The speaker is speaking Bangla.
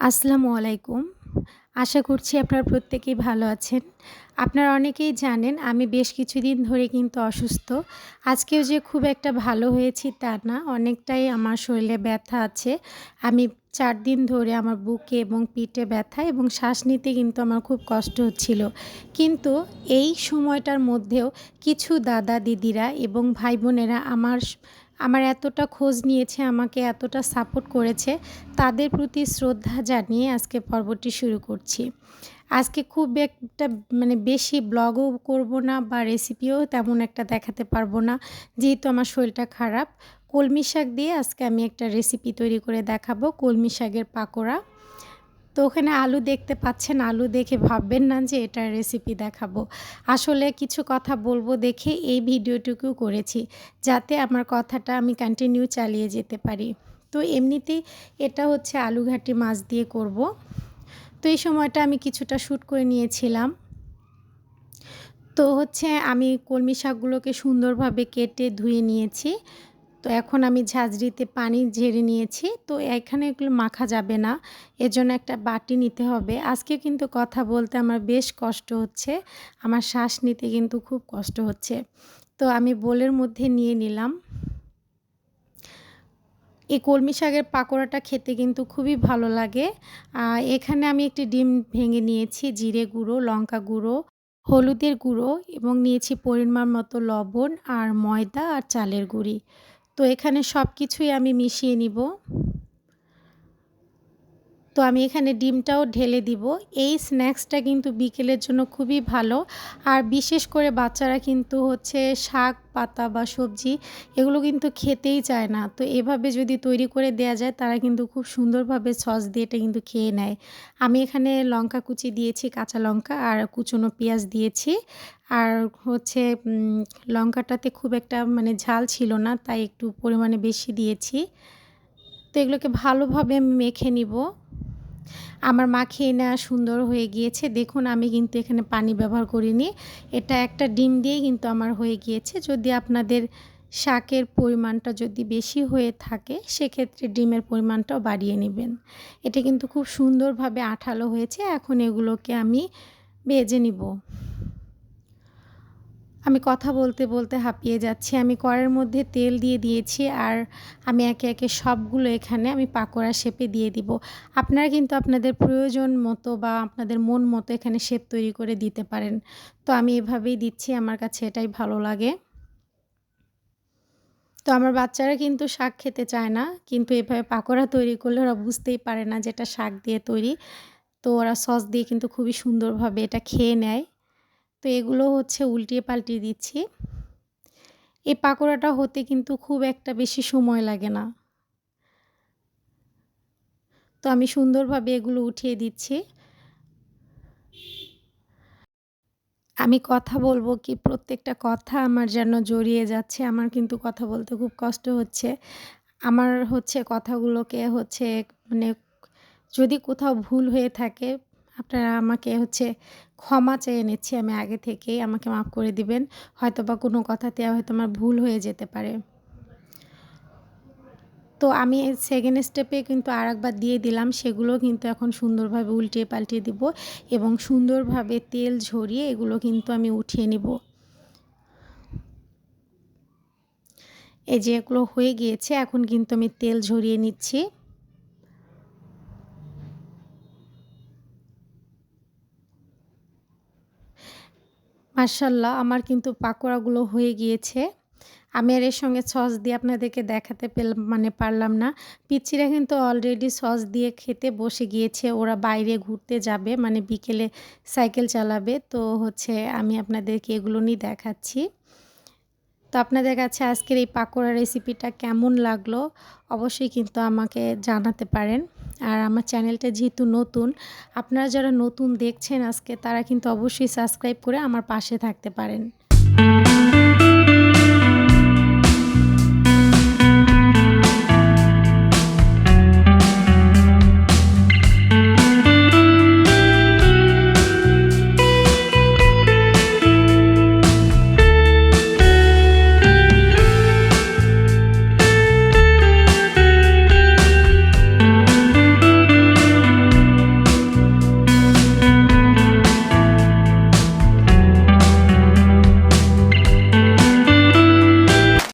আসসালামু আলাইকুম। আশা করছি আপনারা প্রত্যেকেই ভালো আছেন। আপনারা অনেকেই জানেন আমি বেশ কিছুদিন ধরে কিন্তু অসুস্থ। আজকেও যে খুব একটা ভালো হয়েছি তা না, অনেকটাই আমার শরীরে ব্যথা আছে। আমি চার দিন ধরে আমার বুকে এবং পিঠে ব্যথা এবং শ্বাস নিতে কিন্তু আমার খুব কষ্ট হচ্ছিল। কিন্তু এই সময়টার মধ্যেও কিছু দাদা দিদিরা এবং ভাই বোনেরা আমার আমার এতটা খোঁজ নিয়েছে, আমাকে এতটা সাপোর্ট করেছে, তাদের প্রতি শ্রদ্ধা জানিয়ে আজকে পর্বটি শুরু করছি। আজকে খুব একটা মানে বেশি ব্লগও করব না বা রেসিপিও তেমন একটা দেখাতে পারব না, যেহেতু আমার শরীরটা খারাপ। কলমি শাক দিয়ে আজকে আমি একটা রেসিপি তৈরি করে দেখাবো, কলমি শাকের পাকোড়া। তো ওখানে আলু দেখতে পাচ্ছেন, আলু দেখে ভাববেন না যে এটার রেসিপি দেখাবো। আসলে কিছু কথা বলব দেখে এই ভিডিওটুকু করেছি, যাতে আমার কথাটা আমি কন্টিনিউ চালিয়ে যেতে পারি। তো এমনিতেই এটা হচ্ছে আলু ঘাটি মাছ দিয়ে করব। তো এই সময়টা আমি কিছুটা শ্যুট করে নিয়েছিলাম। তো হচ্ছে আমি কলমি শাকগুলোকে সুন্দরভাবে কেটে ধুয়ে নিয়েছি। তো এখন আমি ঝাঁঝরিতে পানি ঝেড়ে নিয়েছি। তো এখানে এগুলো মাখা যাবে না। এজন্য একটা বাটি নিতে হবে। আজকে কিন্তু কথা বলতে আমার বেশ কষ্ট হচ্ছে। আমার শ্বাস নিতে কিন্তু খুব কষ্ট হচ্ছে। তো আমি বোলের মধ্যে নিয়ে নিলাম। এই কলমি শাকের পাকোড়াটা খেতে কিন্তু খুবই ভালো লাগে। এখানে আমি একটি ডিম ভেঙে নিয়েছি, জিরে গুঁড়ো, লঙ্কা গুঁড়ো, হলুদের গুঁড়ো এবং নিয়েছি পরিমাণ মতো লবণ আর ময়দা আর চালের গুঁড়ি। তো এখানে সব কিছুই আমি মিশিয়ে নিব। তো আমি এখানে ডিমটাও ঢেলে দিব। এই স্ন্যাক্সটা কিন্তু বিকেলের জন্য খুবই ভালো। আর বিশেষ করে বাচ্চারা কিন্তু হচ্ছে শাক, পাতা বা সবজি এগুলো কিন্তু খেতেই চায় না। তো এভাবে যদি তৈরি করে দেয়া যায়, তারা কিন্তু খুব সুন্দরভাবে সস দিয়ে এটা কিন্তু খেয়ে নেয়। আমি এখানে লঙ্কা কুচি দিয়েছি, কাঁচা লঙ্কা, আর কুচনো পেঁয়াজ দিয়েছি। আর হচ্ছে লঙ্কাটাতে খুব একটা মানে ঝাল ছিল না, তাই একটু পরিমাণে বেশি দিয়েছি। তো এগুলোকে ভালোভাবে মেখে নিব। আমার মা খেয়ে নেওয়া সুন্দর হয়ে গিয়েছে। দেখুন, আমি কিন্তু এখানে পানি ব্যবহার করিনি। এটা একটা ডিম দিয়েই কিন্তু আমার হয়ে গিয়েছে। যদি আপনাদের শাকের পরিমাণটা যদি বেশি হয়ে থাকে, সেক্ষেত্রে ডিমের পরিমাণটাও বাড়িয়ে নেবেন। এটা কিন্তু খুব সুন্দরভাবে আঠালো হয়েছে। এখন এগুলোকে আমি ভেজে নিব। আমি কথা বলতে বলতে হাঁপিয়ে যাচ্ছি। আমি কড়ের মধ্যে তেল দিয়ে দিয়েছি আর আমি একে একে সবগুলো এখানে আমি পাকোড়া শেপে দিয়ে দিব। আপনারা কিন্তু আপনাদের প্রয়োজন মতো বা আপনাদের মন মতো এখানে শেপ তৈরি করে দিতে পারেন। তো আমি এভাবেই দিচ্ছি, আমার কাছে এটাই ভালো লাগে। তো আমার বাচ্চারা কিন্তু শাক খেতে চায় না, কিন্তু এভাবে পাকোড়া তৈরি করলে ওরা বুঝতেই পারে না যেটা শাক দিয়ে তৈরি। তো ওরা সস দিয়ে কিন্তু খুবই সুন্দরভাবে এটা খেয়ে নেয়। তো এগুলো হচ্ছে উল্টিয়ে পাল্টিয়ে দিচ্ছি। এই পাকোড়াটা হতে কিন্তু খুব একটা বেশি সময় লাগে না। তো আমি সুন্দরভাবে এগুলো উঠিয়ে দিচ্ছি। আমি কথা বলব কি, প্রত্যেকটা কথা আমার যেন জড়িয়ে যাচ্ছে, আমার কিন্তু কথা বলতে খুব কষ্ট হচ্ছে। আমার হচ্ছে কথাগুলোকে হচ্ছে মানে যদি কোথাও ভুল হয়ে থাকে, আপনারা আমাকে হচ্ছে ক্ষমা চেয়ে নিচ্ছি, আমি আগে থেকেই, আমাকে মাফ করে দিবেন। হয়তো বা কোনো কথাতে হয়তো আমার ভুল হয়ে যেতে পারে। তো আমি সেকেন্ড স্টেপে কিন্তু আর একবার দিয়ে দিলাম, সেগুলো কিন্তু এখন সুন্দরভাবে উল্টিয়ে পাল্টিয়ে দিব এবং সুন্দরভাবে তেল ঝরিয়ে এগুলো কিন্তু আমি উঠিয়ে নিব। এই যে এগুলো হয়ে গিয়েছে, এখন কিন্তু আমি তেল ঝরিয়ে নিচ্ছি। মার্শাল্লাহ আমার কিন্তু পাকোড়াগুলো হয়ে গিয়েছে। আমি আর এর সঙ্গে সস দিয়ে আপনাদেরকে দেখাতে পেল মানে পারলাম না। পিচ্ছিরা কিন্তু অলরেডি সস দিয়ে খেতে বসে গিয়েছে। ওরা বাইরে ঘুরতে যাবে মানে বিকেলে সাইকেল চালাবে। তো হচ্ছে আমি আপনাদেরকে এগুলো নিয়ে দেখাচ্ছি। তো আপনাদের কাছে আজকের এই পাকোড়া রেসিপিটা কেমন লাগল? অবশ্যই কিন্তু আমাকে জানাতে পারেন। আর আমার চ্যানেলটা যেহেতু নতুন, আপনারা যারা নতুন দেখছেন আজকে, তারা কিন্তু অবশ্যই সাবস্ক্রাইব করে আমার পাশে থাকতে পারেন।